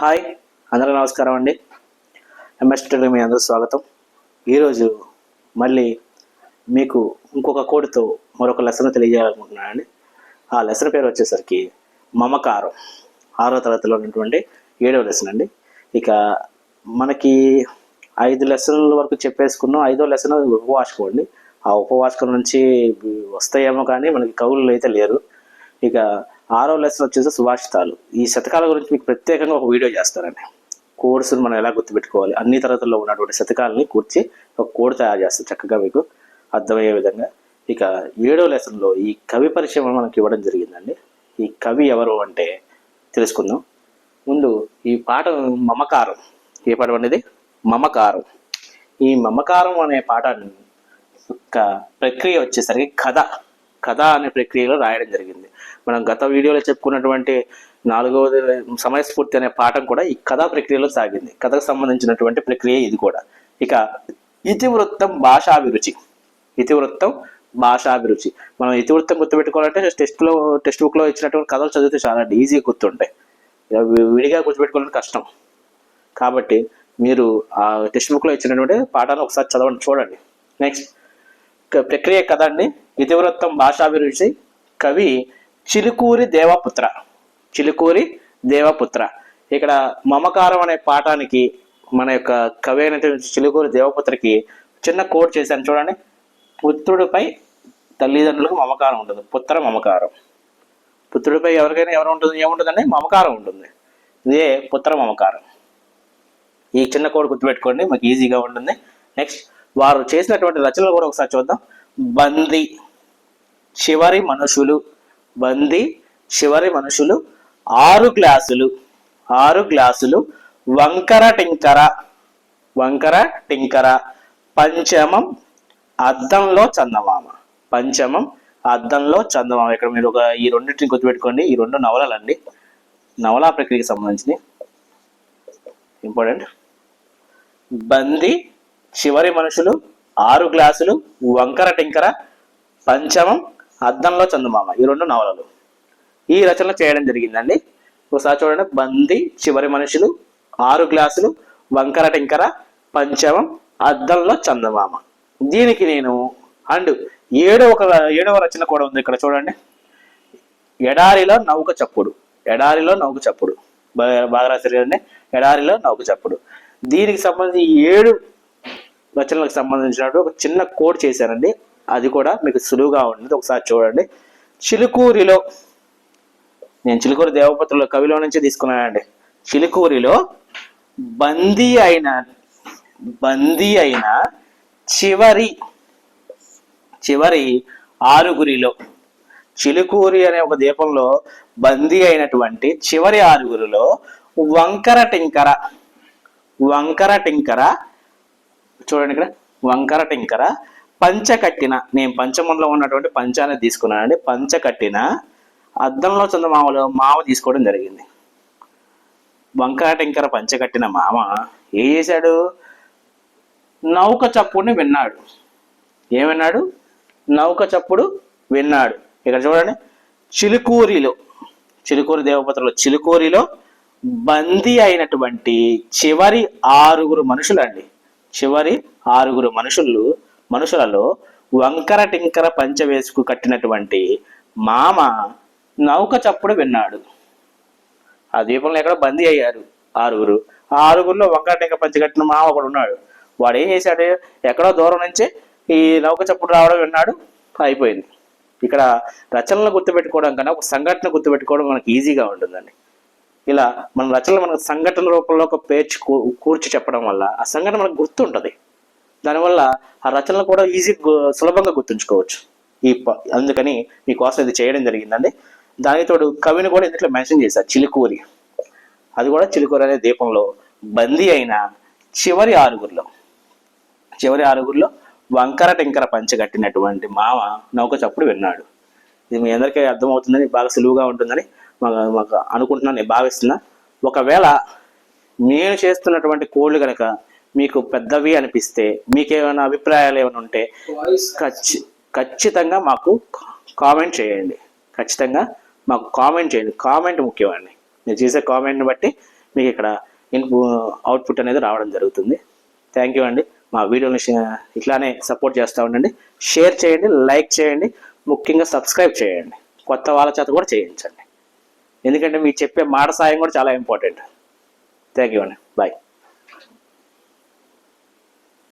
Hi అందరూ నమస్కారం అండి. ఎంఎస్ టెలికి మీ అందరూ స్వాగతం. ఈరోజు మళ్ళీ మీకు ఇంకొక కోడితో మరొక లెసన్ తెలియజేయాలనుకుంటున్నానండి. ఆ లెసన్ పేరు వచ్చేసరికి మమకారం. ఆరో తరగతిలో ఉన్నటువంటి ఏడవ లెసన్ అండి. ఇక మనకి ఐదు లెసన్ల వరకు చెప్పేసుకున్నాం. ఐదో లెసన్ ఉపవాసకం అండి ఆ ఉపవాసకం నుంచి వస్తాయేమో కానీ మనకి కవులు అయితే లేరు. ఇక ఆరో లెసన్ వచ్చేసి సుభాషితాలు. ఈ శతకాల గురించి మీకు ప్రత్యేకంగా ఒక వీడియో చేస్తారండి కోడ్స్ని మనం ఎలా గుర్తుపెట్టుకోవాలి? అన్ని తరగతుల్లో ఉన్నటువంటి శతకాలని కూర్చి ఒక కోడ్ తయారు చేస్తారు చక్కగా మీకు అర్థమయ్యే విధంగా. ఇక ఏడో లెసన్లో ఈ కవి పరిచయం మనకి ఇవ్వడం జరిగిందండి. ఈ కవి ఎవరు అంటే తెలుసుకుందాం. ముందు ఈ పాట మమకారం. ఏ పాట అనేది మమకారం. ఈ మమకారం అనే పాఠాన్ని యొక్క ప్రక్రియ వచ్చేసరికి కథ. కథ అనే ప్రక్రియలో రాయడం జరిగింది. మనం గత వీడియోలో చెప్పుకున్నటువంటి నాలుగవది సమయస్ఫూర్తి అనే పాఠం కూడా ఈ కథా ప్రక్రియలో సాగింది. కథకు సంబంధించినటువంటి ప్రక్రియ ఇది కూడా. ఇక ఇతివృత్తం భాషాభిరుచి. ఇతివృత్తం భాషాభిరుచి. మనం ఇతివృత్తం గుర్తుపెట్టుకోవాలంటే టెస్ట్లో టెక్స్ట్ బుక్లో ఇచ్చినటువంటి కథలు చదివితే చాలా ఈజీగా గుర్తుంటాయి ఇక వి- విడిగా గుర్తుపెట్టుకోవడం కష్టం. కాబట్టి మీరు ఆ టెక్స్ట్ బుక్లో ఇచ్చినటువంటి పాఠాన్ని ఒకసారి చదవండి చూడండి. నెక్స్ట్ క- ప్రక్రియ కథ అండి. ఇతివృత్తం భాషాభిరుచి కవి చిలుకూరి దేవపుత్ర. చిలుకూరి దేవపుత్ర. ఇక్కడ మమకారం అనే పాఠానికి మన యొక్క కవి అయినటువంటి చిలుకూరి దేవపుత్రకి చిన్న కోడ్ చేశాను. చూడండి. పుత్రుడిపై తల్లిదండ్రులకు మమకారం ఉంటుంది పుత్ర మమకారం. పుత్రుడిపై ఎవరికైనా ఎవరు ఉంటుంది? ఏముంటుందండి? మమకారం ఉంటుంది. ఇదే పుత్ర మమకారం. ఈ చిన్న కోడ్ గుర్తుపెట్టుకోండి. మీకు ఈజీగా ఉంటుంది. నెక్స్ట్ వారు చేసినటువంటి రచనలు కూడా ఒకసారి చూద్దాం. బంది. చివరి మనుషులు బంది చివరి మనుషులు ఆరు గ్లాసులు ఆరు గ్లాసులు వంకర టింకర వంకర టింకర. పంచమం అద్దంలో చందమామ పంచమం అద్దంలో చందమామ. ఇక్కడ మీరు ఒక ఈ రెండింటిని గుర్తుపెట్టుకోండి. ఈ రెండు నవలలండి. నవలా ప్రక్రియకి సంబంధించింది ఇంపార్టెంట్. బంది చివరి మనుషులు ఆరు గ్లాసులు వంకర టింకర పంచమం అద్దంలో చందమామ ఈ రెండు నవలలు. ఈ రచనలు చేయడం జరిగిందండి. ఒకసారి చూడండి బంది చివరి మనుషులు ఆరు గ్లాసులు వంకర టింకర పంచమం అద్దంలో చందమామ. దీనికి నేను అండ్ ఏడవ ఒక ఏడవ రచన కూడా ఉంది ఇక్కడ చూడండి. ఎడారిలో నౌక చప్పుడు. ఎడారిలో నౌక చప్పుడు. బాగా రాశారు కదండి. ఎడారిలో నౌక చప్పుడు. దీనికి సంబంధించి ఏడు రచనలకు సంబంధించినట్టు ఒక చిన్న కోడ్ చేశానండి అది కూడా మీకు సులువుగా ఉంటుంది. ఒకసారి చూడండి. చిలుకూరిలో నేను చిలుకూరి దేవపత్రుల కవిలో నుంచి తీసుకున్నానండి. చిలుకూరిలో బందీ అయిన బందీ అయిన చివరి చివరి ఆరుగురిలో చిలుకూరి అనే ఒక దీపంలో బందీ అయినటువంటి చివరి ఆరుగురిలో వంకర టింకర వంకర టింకర చూడండి ఇక్కడ వంకర టింకర పంచ కట్టిన నేను పంచమంలో ఉన్నటువంటి పంచాన్ని తీసుకున్నానండి. పంచ కట్టిన అద్దంలో చందమామలో మామ తీసుకోవడం జరిగింది. వంకర పంచకట్టిన కట్టిన మామ ఏం చేశాడు? నౌక చప్పుడుని విన్నాడు. ఏం విన్నాడు? నౌక చప్పుడు విన్నాడు. ఇక్కడ చూడండి. చిలుకూరిలో చిలుకూరి దేవపత్రలో చిలుకూరిలో బందీ అయినటువంటి చివరి ఆరుగురు మనుషులండి. చివరి ఆరుగురు మనుషులు మనుషులలో వంకర టింకర పంచ వేసుకు కట్టినటువంటి మామ నౌక చప్పుడు విన్నాడు. ఆ దీపంలో ఎక్కడ బందీ అయ్యారు ఆరుగురు. ఆ ఆరుగురిలో వంకర టింకర పంచ కట్టిన మామ ఒకడు ఉన్నాడు. వాడు ఏం చేశాడు? ఎక్కడో దూరం నుంచి ఈ నౌక చప్పుడు రావడం విన్నాడు. అయిపోయింది. ఇక్కడ రచనలు గుర్తుపెట్టుకోవడం కన్నా ఒక సంఘటన గుర్తుపెట్టుకోవడం మనకి ఈజీగా ఉంటుందండి. ఇలా మన రచనలు మనకు సంఘటన రూపంలో ఒక పేర్చి కూ- కూర్చి చెప్పడం వల్ల ఆ సంఘటన మనకు గుర్తుంటుంది. దానివల్ల ఆ రచనలు కూడా ఈజీ సులభంగా గుర్తుంచుకోవచ్చు. ఈ ప- అందుకని మీకోసం ఇది చేయడం జరిగిందండి. దానితోడు కవిని కూడా ఇందులో మెన్షన్ చేశారు చిలుకూరి. అది కూడా చిలుకూరి అనే దీపంలో బందీ అయిన చివరి ఆరుగురిలో. చివరి ఆరుగురిలో వంకర టెంకర పంచగట్టినటువంటి మామ నౌక చప్పుడు విన్నాడు. ఇది మీ అందరికీ అర్థమవుతుందని బాగా సులువుగా ఉంటుందని మాకు అనుకుంటున్నాను నేను భావిస్తున్నా. ఒకవేళ నేను చేస్తున్నటువంటి కోళ్ళు కనుక మీకు పెద్దవి అనిపిస్తే మీకేమైనా అభిప్రాయాలు ఏమైనా ఉంటే ఖచ్చి ఖచ్చితంగా మాకు కామెంట్ చేయండి. ఖచ్చితంగా మాకు కామెంట్ చేయండి. కామెంట్ ముఖ్యమండి. మీరు చేసే కామెంట్ని బట్టి మీకు ఇక్కడ ఇన్పు అవుట్పుట్ అనేది రావడం జరుగుతుంది. థ్యాంక్ యూ అండి. మా వీడియోని ఇట్లానే సపోర్ట్ చేస్తూ ఉండండి. షేర్ చేయండి లైక్ చేయండి ముఖ్యంగా సబ్స్క్రైబ్ చేయండి. కొత్త వాళ్ళ చేత కూడా చేయించండి. ఎందుకంటే మీరు చెప్పే మాట సాయం కూడా చాలా ఇంపార్టెంట్. థ్యాంక్ యూ అండి. బాయ్.